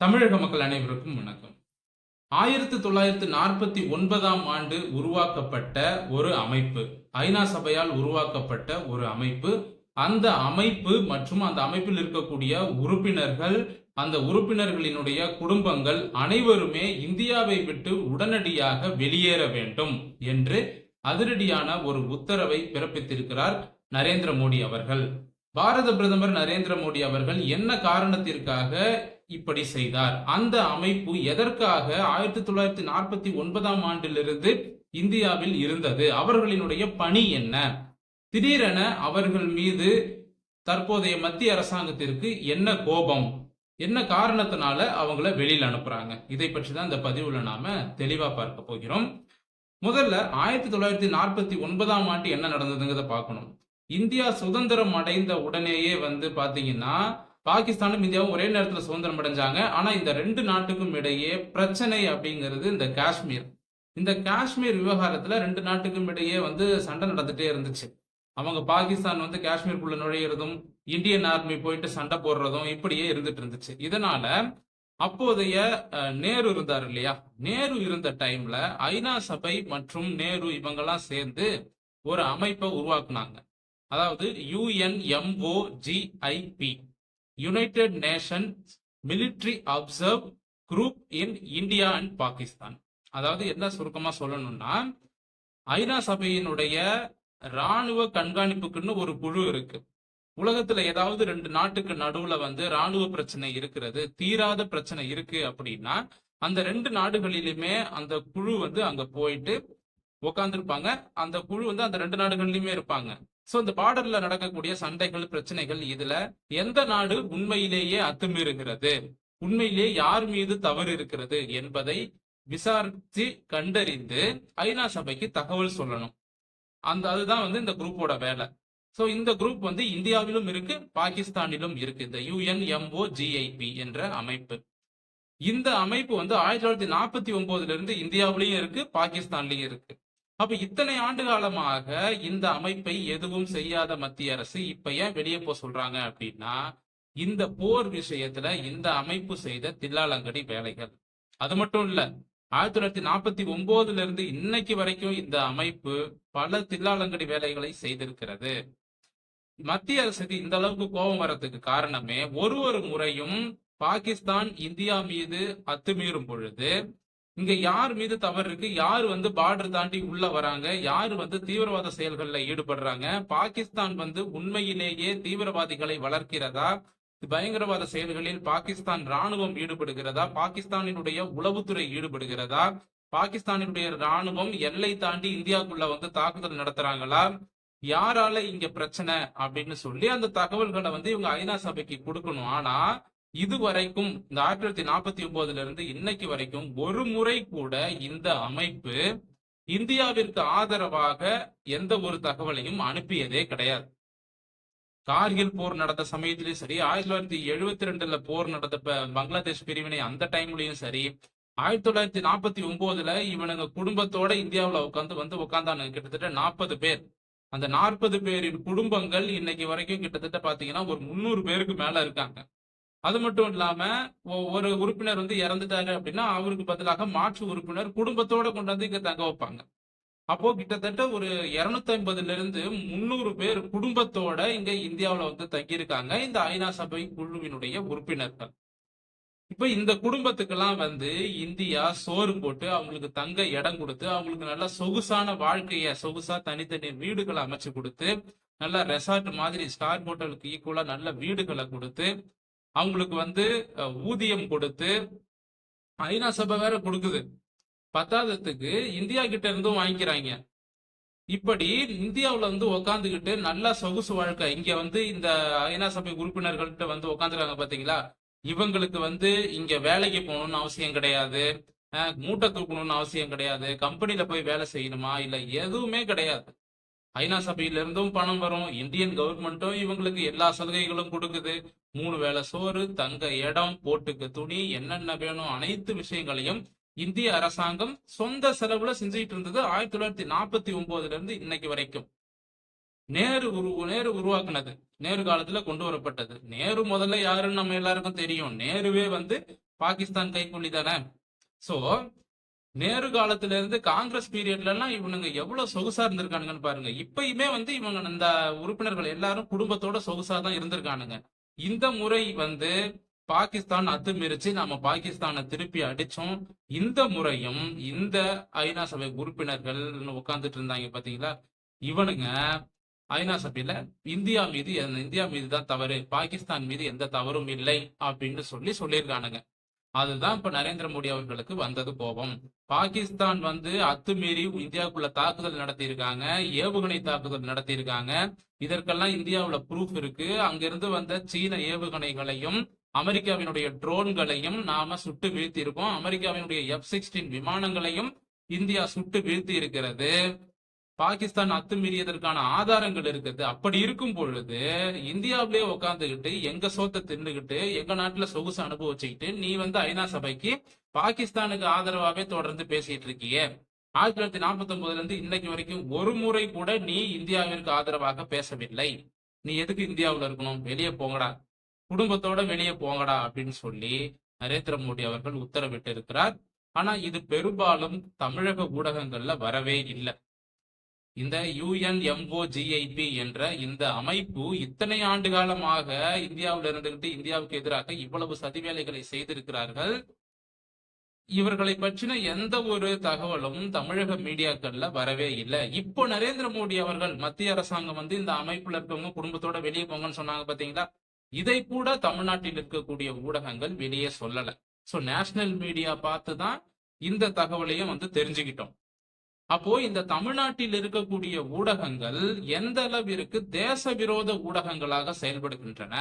தமிழக மக்கள் அனைவருக்கும் வணக்கம். ஆயிரத்தி தொள்ளாயிரத்தி நாற்பத்தி ஒன்பதாம் ஆண்டு உருவாக்கப்பட்ட ஒரு அமைப்பு ஐநா சபையால் உருவாக்கப்பட்ட ஒரு அமைப்பு. அந்த அமைப்பு மற்றும் அந்த அமைப்பில் இருக்கக்கூடிய உறுப்பினர்கள் அந்த உறுப்பினர்களினுடைய குடும்பங்கள் அனைவருமே இந்தியாவை விட்டு உடனடியாக வெளியேற வேண்டும் என்று அதிரடியான ஒரு உத்தரவை பிறப்பித்திருக்கிறார் நரேந்திர மோடி அவர்கள். பாரத பிரதமர் நரேந்திர மோடி அவர்கள் என்ன காரணத்திற்காக இப்படி செய்தார். அந்த அமைப்பு எதற்காக ஆயிரத்தி தொள்ளாயிரத்தி நாற்பத்தி ஒன்பதாம் ஆண்டிலிருந்து இந்தியாவில் இருந்தது? அவர்களினுடைய பணி என்ன? திடீரென அவர்கள் மீது தற்போதைய மத்திய அரசாங்கத்திற்கு என்ன கோபம்? என்ன காரணத்தினால அவங்கள வெளியில் அனுப்புறாங்க? இதை பற்றி தான் இந்த பதிவுல நாம தெளிவா பார்க்க போகிறோம். முதல்ல ஆயிரத்தி தொள்ளாயிரத்தி நாற்பத்தி ஒன்பதாம் ஆண்டு என்ன நடந்ததுங்கிறத பார்க்கணும். இந்தியா சுதந்திரம் அடைந்த உடனேயே வந்து பாத்தீங்கன்னா பாகிஸ்தானும் இந்தியாவும் ஒரே நேரத்தில் சுதந்திரம் அடைஞ்சாங்க. ஆனால் இந்த ரெண்டு நாட்டுக்கும் இடையே பிரச்சனை அப்படிங்கிறது இந்த காஷ்மீர். இந்த காஷ்மீர் விவகாரத்தில் ரெண்டு நாட்டுக்கும் இடையே வந்து சண்டை நடந்துகிட்டே இருந்துச்சு. அவங்க பாகிஸ்தான் வந்து காஷ்மீருக்குள்ள நுழையிறதும் இந்தியன் ஆர்மி போயிட்டு சண்டை போடுறதும் இப்படியே இருந்துட்டு இருந்துச்சு. இதனால அப்போதைய நேரு இருந்தார் இல்லையா? நேரு இருந்த டைம்ல ஐநா சபை மற்றும் நேரு இவங்கெல்லாம் சேர்ந்து ஒரு அமைப்பை உருவாக்குனாங்க. அதாவது UNMOGIP united nation military observe group in India and Pakistan அதாவது என்ன சுருக்கமா சொல்லணும்னா ஐநா சபையினுடைய ராணுவ கண்காணிப்புக்குன்னு ஒரு குழு இருக்கு. உலகத்துல ஏதாவது ரெண்டு நாட்டுக்கு நடுவுல வந்து ராணுவ பிரச்சனை இருக்கிறது தீராத பிரச்சனை இருக்கு அப்படின்னா அந்த ரெண்டு நாடுகளிலுமே அந்த குழு வந்து அங்க போயிட்டு உட்காந்துருப்பாங்க அந்த குழு வந்து அந்த ரெண்டு நாடுகள்லயுமே இருப்பாங்க. சோ இந்த பார்டர்ல நடக்கக்கூடிய சண்டைகள் பிரச்சனைகள் இதுல எந்த நாடு உண்மையிலேயே அத்துமீறுகிறது? உண்மையிலேயே யார் மீது தவறு இருக்கிறது என்பதை விசாரித்து கண்டறிந்து ஐநா சபைக்கு தகவல் சொல்லணும். அந்த அதுதான் வந்து இந்த குரூப்போட வேலை. சோ இந்த குரூப் வந்து இந்தியாவிலும் இருக்கு பாகிஸ்தானிலும் இருக்கு. இந்த யுஎன்எம்ஓ ஜிஐபி என்ற அமைப்பு. இந்த அமைப்பு வந்து ஆயிரத்தி தொள்ளாயிரத்தி நாற்பத்தி ஒன்பதுல இருந்து இந்தியாவிலையும் இருக்கு பாகிஸ்தான்லயும் இருக்கு. அப்ப இத்தனை ஆண்டு காலமாக இந்த அமைப்பை எதுவும் செய்யாத மத்திய அரசு இப்ப ஏன் வெளியே போக சொல்றாங்க அப்படின்னா இந்த போர் விஷயத்துல இந்த அமைப்பு செய்த தில்லாலங்கடி வேலைகள். அது மட்டும் இல்ல ஆயிரத்தி தொள்ளாயிரத்தி நாற்பத்தி ஒன்பதுல இருந்து இன்னைக்கு வரைக்கும் இந்த அமைப்பு பல தில்லாலங்கடி வேலைகளை செய்திருக்கிறது. மத்திய அரசுக்கு இந்த அளவுக்கு கோபம் வர்றதுக்கு காரணமே ஒரு ஒரு முறையும் பாகிஸ்தான் இந்தியா மீது அத்துமீறும் பொழுது இங்க யார் மீது தவறு இருக்கு? யார் வந்து பார்டர் தாண்டி உள்ள வராங்க? யார் வந்து தீவிரவாத செயல்களில் ஈடுபடுறாங்க? பாகிஸ்தான் வந்து உண்மையிலேயே தீவிரவாதிகளை வளர்க்கிறதா? பயங்கரவாத செயல்களில் பாகிஸ்தான் ராணுவம் ஈடுபடுகிறதா? பாகிஸ்தானினுடைய உளவுத்துறை ஈடுபடுகிறதா? பாகிஸ்தானினுடைய ராணுவம் எல்லை தாண்டி இந்தியாவுக்குள்ள வந்து தாக்குதல் நடத்துறாங்களா? யாரால இங்க பிரச்சனை? அப்படின்னு சொல்லி அந்த தகவல்களை வந்து இவங்க ஐநா சபைக்கு கொடுக்கணும். ஆனா இது வரைக்கும் இந்த ஆயிரத்தி தொள்ளாயிரத்தி நாற்பத்தி ஒன்பதுல இருந்து இன்னைக்கு வரைக்கும் ஒரு முறை கூட இந்த அமைப்பு இந்தியாவிற்கு ஆதரவாக எந்த ஒரு தகவலையும் அனுப்பியதே கிடையாது. கார்கில் போர் நடந்த சமயத்திலயும் சரி ஆயிரத்தி தொள்ளாயிரத்தி எழுபத்தி ரெண்டுல போர் நடந்த ப- பங்களாதேஷ் பிரிவினை அந்த டைம்லயும் சரி ஆயிரத்தி தொள்ளாயிரத்தி நாற்பத்தி ஒன்பதுல இவனுங்க குடும்பத்தோட இந்தியாவுல உட்காந்து வந்து உட்காந்தானுங்க கிட்டத்தட்ட நாற்பது பேர். அந்த நாற்பது பேரின் குடும்பங்கள் இன்னைக்கு வரைக்கும் கிட்டத்தட்ட பாத்தீங்கன்னா ஒரு முந்நூறு பேருக்கு மேல இருக்காங்க. அது மட்டும் இல்லாம ஒ- ஒரு உறுப்பினர் வந்து இறந்துட்டாரு அப்படின்னா அவருக்கு பதிலாக மாற்று உறுப்பினர் குடும்பத்தோட கொண்டு வந்து இங்க தங்க வைப்பாங்க. அப்போ கிட்டத்தட்ட ஒரு இருநூத்தி ஐம்பதுல இருந்து முந்நூறு பேர் குடும்பத்தோட இங்க இந்தியாவில வந்து தங்கியிருக்காங்க இந்த ஐநா சபை குழுவினுடைய உறுப்பினர்கள். இப்ப இந்த குடும்பத்துக்கெல்லாம் வந்து இந்தியா சோறு போட்டு அவங்களுக்கு தங்க இடம் கொடுத்து அவங்களுக்கு நல்ல சொகுசான வாழ்க்கைய சொகுசா தனித்தனி வீடுகளை அமைச்சு கொடுத்து நல்ல ரெசார்ட் மாதிரி ஸ்டார் ஹோட்டலுக்கு ஈக்குவலா நல்ல வீடுகளை கொடுத்து அவங்களுக்கு வந்து ஊதியம் கொடுத்து ஐநா சபை வேற கொடுக்குது. பத்தாததுக்கு இந்தியா கிட்ட இருந்தும் வாங்கிக்கிறாங்க. இப்படி இந்தியாவில் வந்து உக்காந்துக்கிட்டு நல்லா சொகுசு வாழ்க்கை இங்க வந்து இந்த ஐநா சபை உறுப்பினர்கள்ட்ட வந்து உக்காந்துருக்காங்க பாத்தீங்களா? இவங்களுக்கு வந்து இங்க வேலைக்கு போகணும்னு அவசியம் கிடையாது. மூட்டை தூக்கணும்னு அவசியம் கிடையாது. கம்பெனியில் போய் வேலை செய்யணுமா? இல்ல எதுவுமே கிடையாது. ஐநா சபையில இருந்தும் பணம் வரும். இந்தியன் கவர்மெண்ட்டும் இவங்களுக்கு எல்லா சலுகைகளும் கொடுக்குது. மூணு வேளை சோறு தங்க இடம் போட்டுக்கு துணி என்னென்ன வேணும் அனைத்து விஷயங்களையும் இந்திய அரசாங்கம் சொந்த செலவுல செஞ்சுட்டு இருந்தது ஆயிரத்தி தொள்ளாயிரத்தி நாற்பத்தி ஒன்பதுல இருந்து இன்னைக்கு வரைக்கும். நேரு உரு நேரு உருவாக்குனது. நேரு காலத்துல கொண்டு வரப்பட்டது. நேரு முதல்ல யாருன்னு நம்ம எல்லாருக்கும் தெரியும். நேருவே வந்து பாகிஸ்தான் கைக்குள்ளி தானே? சோ நேரு காலத்துல இருந்து காங்கிரஸ் பீரியட்ல எல்லாம் இவனுங்க எவ்வளவு சொகுசா இருந்திருக்கானுங்கன்னு பாருங்க. இப்பயுமே வந்து இவங்க இந்த உறுப்பினர்கள் எல்லாரும் குடும்பத்தோட சொகுசா தான் இருந்திருக்கானுங்க. இந்த முறை வந்து பாகிஸ்தான் அத்துமீறிச்சு நாம பாகிஸ்தானை திருப்பி அடிச்சோம். இந்த முறையும் இந்த ஐநா சபை உறுப்பினர்கள் உட்காந்துட்டு இருந்தாங்க பாத்தீங்களா? இவனுங்க ஐநா சபையில இந்தியா மீது இந்தியா மீது தான் தவறு பாகிஸ்தான் மீது எந்த தவறும் இல்லை அப்படின்னு சொல்லி சொல்லியிருக்கானுங்க. அதுதான் இப்ப நரேந்திர மோடி அவர்களுக்கு வந்தது கோபம். பாகிஸ்தான் வந்து அத்துமீறி இந்தியாவுக்குள்ள தாக்குதல் நடத்தியிருக்காங்க ஏவுகணை தாக்குதல் நடத்தியிருக்காங்க. இதற்கெல்லாம் இந்தியாவுல ப்ரூஃப் இருக்கு. அங்கிருந்து வந்த சீன ஏவுகணைகளையும் அமெரிக்காவினுடைய ட்ரோன்களையும் நாம சுட்டு வீழ்த்தி இருக்கோம் அமெரிக்காவினுடைய எஃப் சிக்ஸ்டீன் விமானங்களையும் இந்தியா சுட்டு வீழ்த்தி இருக்கிறது பாகிஸ்தான் அத்துமீறியதற்கான ஆதாரங்கள் இருக்குது. அப்படி இருக்கும் பொழுது இந்தியாவிலேயே உட்காந்துக்கிட்டு எங்க சோத்தை தின்னுகிட்டு எங்க நாட்டுல சொகுசு அனுபவிச்சுக்கிட்டு நீ வந்து ஐநா சபைக்கு பாகிஸ்தானுக்கு ஆதரவாவே தொடர்ந்து பேசிட்டு இருக்கியே. ஆயிரத்தி தொள்ளாயிரத்தி நாற்பத்தி ஒன்பதுல இருந்து இன்னைக்கு வரைக்கும் ஒரு முறை கூட நீ இந்தியாவிற்கு ஆதரவாக பேசவில்லை. நீ எதுக்கு இந்தியாவுல இருக்கணும்? வெளியே போங்கடா. குடும்பத்தோட வெளியே போங்கடா அப்படின்னு சொல்லி நரேந்திர மோடி அவர்கள் உத்தரவிட்டு இருக்கிறார் ஆனா இது பெரும்பாலும் தமிழக ஊடகங்கள்ல வரவே இல்லை. இந்த யுஎன்எம்ஓஜிஐபி என்ற இந்த அமைப்பு இத்தனை ஆண்டு காலமாக இந்தியாவில் இருந்துகிட்டு இந்தியாவுக்கு எதிராக இவ்வளவு சதிவேலைகளை செய்திருக்கிறார்கள். இவர்களை பற்றின எந்த ஒரு தகவலும் தமிழக மீடியாக்கள்ல வரவே இல்லை. இப்போ நரேந்திர மோடி அவர்கள் மத்திய அரசாங்கம் வந்து இந்த அமைப்புல இருக்கவங்க குடும்பத்தோட வெளியே போங்கன்னு சொன்னாங்க பாத்தீங்களா? இதை கூட தமிழ்நாட்டில் இருக்கக்கூடிய ஊடகங்கள் வெளியே சொல்லல. சோ நேஷனல் மீடியா பார்த்து தான் இந்த தகவலையும் வந்து தெரிஞ்சுக்கிட்டோம். அப்போ இந்த தமிழ்நாட்டில் இருக்கக்கூடிய ஊடகங்கள் எந்த அளவிற்கு தேச விரோத ஊடகங்களாக செயல்படுகின்றன?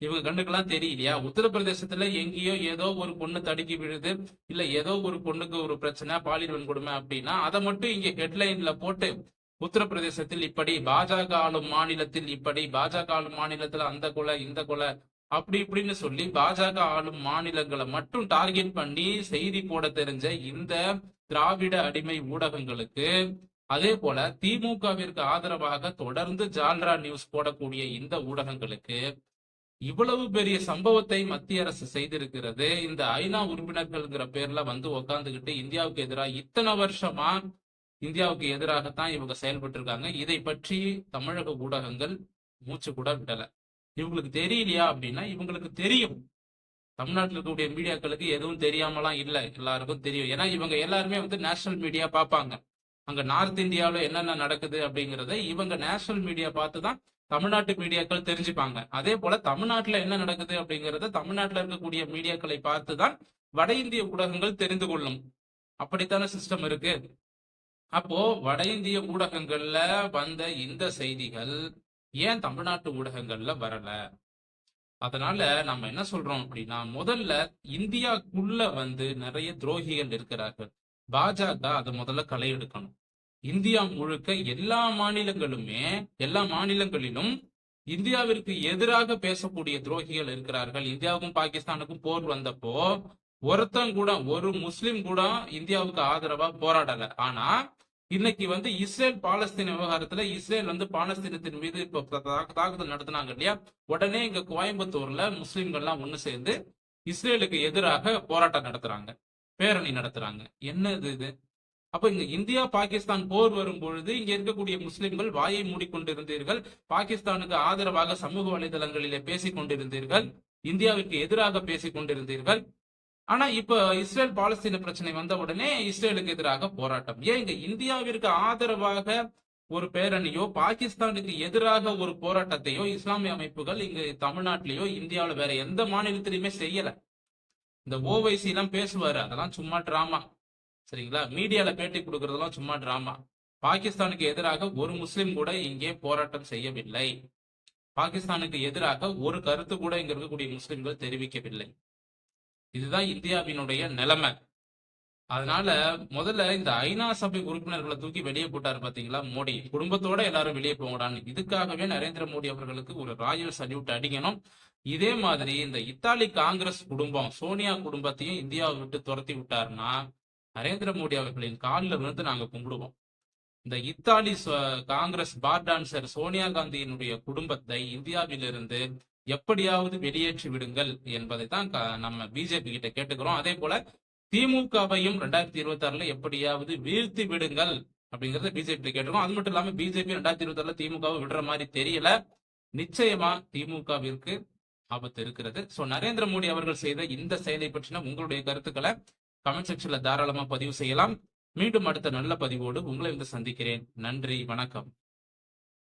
இவங்க கண்ணுக்கெல்லாம் தெரியலையா? உத்தரப்பிரதேசத்துல எங்கேயோ ஏதோ ஒரு பொண்ணு தடுக்கி விழுது இல்ல ஏதோ ஒரு பொண்ணுக்கு ஒரு பிரச்சனை பாலியல் வன்கொடுமை அப்படின்னா அதை மட்டும் இங்க ஹெட்லைன்ல போட்டு உத்தரப்பிரதேசத்தில் இப்படி பாஜக ஆளும் மாநிலத்தில் இப்படி பாஜக ஆளும் மாநிலத்துல அந்த கொலை இந்த கொலை அப்படி இப்படின்னு சொல்லி பாஜக ஆளும் மாநிலங்களை மட்டும் டார்கெட் பண்ணி செய்தி போட தெரிஞ்ச இந்த திராவிட அடிமை ஊடகங்களுக்கு அதே போல திமுகவிற்கு ஆதரவாக தொடர்ந்து ஜால்ரா நியூஸ் போடக்கூடிய இந்த ஊடகங்களுக்கு இவ்வளவு பெரிய சம்பவத்தை மத்திய அரசு செய்திருக்கிறது. இந்த ஐநா உறுப்பினர்கள்ங்கிற பேர்ல வந்து உக்காந்துகிட்டு இந்தியாவுக்கு எதிராக இத்தனை வருஷமா இந்தியாவுக்கு எதிராகத்தான் இவங்க செயல்பட்டு இருக்காங்க இதை பற்றி தமிழக ஊடகங்கள் மூச்சு கூட விடல. இவங்களுக்கு தெரியலையா அப்படின்னா இவங்களுக்கு தெரியும். தமிழ்நாட்டில் இருக்கக்கூடிய மீடியாக்களுக்கு எதுவும் தெரியாமலாம் இல்ல எல்லாருக்கும் தெரியும். ஏன்னா இவங்க எல்லாருமே வந்து நேஷனல் மீடியா பார்ப்பாங்க அங்க நார்த் இந்தியாவில் என்னென்ன நடக்குது அப்படிங்கறத இவங்க நேஷனல் மீடியா பார்த்து தான் தமிழ்நாட்டு மீடியாக்கள் தெரிஞ்சுப்பாங்க. அதே போல தமிழ்நாட்டுல என்ன நடக்குது அப்படிங்கறத தமிழ்நாட்டுல இருக்கக்கூடிய மீடியாக்களை பார்த்து தான் வட இந்திய ஊடகங்கள் தெரிந்து கொள்ளும். அப்படித்தானே சிஸ்டம் இருக்கு? அப்போ வட இந்திய ஊடகங்கள்ல வந்த இந்த செய்திகள் ஏன் தமிழ்நாட்டு ஊடகங்கள்ல வரல? அதனால நம்ம என்ன சொல்றோம் அப்படின்னா முதல்ல இந்தியாக்குள்ள வந்து நிறைய துரோகிகள் இருக்கிறார்கள். பாஜக அதை முதல்ல களை எடுக்கணும். இந்தியா முழுக்க எல்லா மாநிலங்களுமே எல்லா மாநிலங்களிலும் இந்தியாவிற்கு எதிராக பேசக்கூடிய துரோகிகள் இருக்கிறார்கள். இந்தியாவுக்கும் பாகிஸ்தானுக்கும் போர் வந்தப்போ ஒருத்தன் கூட ஒரு முஸ்லிம் கூட இந்தியாவுக்கு ஆதரவா போராடல. ஆனா இன்னைக்கு வந்து இஸ்ரேல் பாலஸ்தீன விவகாரத்துல இஸ்ரேல் வந்து பாலஸ்தீனத்தின் மீது இப்ப தாக்குதல் நடத்தினாங்க இல்லையா? உடனே இங்க கோயம்புத்தூர்ல முஸ்லிம்கள்லாம் ஒண்ணு சேர்ந்து இஸ்ரேலுக்கு எதிராக போராட்டம் நடத்துறாங்க பேரணி நடத்துறாங்க. என்ன இது? இது அப்ப இங்க இந்தியா பாகிஸ்தான் போர் வரும் பொழுது இங்க இருக்கக்கூடிய முஸ்லிம்கள் வாயை மூடிக்கொண்டிருந்தீர்கள். பாகிஸ்தானுக்கு ஆதரவாக சமூக வலைதளங்களிலே பேசிக் கொண்டிருந்தீர்கள் இந்தியாவிற்கு எதிராக பேசிக் கொண்டிருந்தீர்கள் ஆனா இப்ப இஸ்ரேல் பாலஸ்தீன பிரச்சனை வந்த உடனே இஸ்ரேலுக்கு எதிராக போராட்டம். ஏன் இங்க இந்தியாவிற்கு ஆதரவாக ஒரு பேரணியோ பாகிஸ்தானுக்கு எதிராக ஒரு போராட்டத்தையோ இஸ்லாமிய அமைப்புகள் இங்க தமிழ்நாட்டிலேயோ இந்தியாவில வேற எந்த மாநிலத்திலையுமே செய்யல. இந்த ஓவைசி எல்லாம் பேசுவாரு அதெல்லாம் சும்மா டிராமா சரிங்களா? மீடியால பேட்டி கொடுக்கறதெல்லாம் சும்மா டிராமா பாகிஸ்தானுக்கு எதிராக ஒரு முஸ்லிம் கூட இங்கே போராட்டம் செய்யவில்லை. பாகிஸ்தானுக்கு எதிராக ஒரு கருத்து கூட இங்க இருக்கக்கூடிய முஸ்லிம்கள் தெரிவிக்கவில்லை. இதுதான் இந்தியாவினுடைய நிலைமை. அதனால முதல்ல இந்த ஐநா சபை உறுப்பினர்களை தூக்கி வெளியே போட்டாரு பாத்தீங்களா? மோடி. குடும்பத்தோட எல்லாரும் வெளியே போங்கடான்னு. இதுக்காகவே நரேந்திர மோடி அவர்களுக்கு ஒரு ராயல் சல்யூட் அடிக்கணும். இதே மாதிரி இந்த இத்தாலி காங்கிரஸ் குடும்பம் சோனியா குடும்பத்தையும் இந்தியாவை விட்டு துரத்தி விட்டாருன்னா நரேந்திர மோடி அவர்களின் காலில் விழுந்து நாங்க கும்பிடுவோம். இந்த இத்தாலி ச- காங்கிரஸ் பார் டான்சர் சோனியா காந்தியினுடைய குடும்பத்தை இந்தியாவிலிருந்து எப்படியாவது வெளியேற்றி விடுங்கள் என்பதை தான் நம்ம பிஜேபி கிட்ட கேட்டுக்கிறோம். அதே போல திமுகவையும் ரெண்டாயிரத்தி இருபத்தி ஆறுல எப்படியாவது வீழ்த்தி விடுங்கள் அப்படிங்கறத பிஜேபி கேட்டிருக்கோம் அது மட்டும் இல்லாம பிஜேபி ரெண்டாயிரத்தி இருபத்தி ஆறுல திமுகவை விடுற மாதிரி தெரியல. நிச்சயமா திமுகவிற்கு ஆபத்து இருக்கிறது. சோ நரேந்திர மோடி அவர்கள் செய்த இந்த செயலை பற்றின உங்களுடைய கருத்துக்களை கமெண்ட் செக்ஷன்ல தாராளமா பதிவு செய்யலாம். மீண்டும் அடுத்த நல்ல பதிவோடு உங்களை வந்து சந்திக்கிறேன். நன்றி வணக்கம்.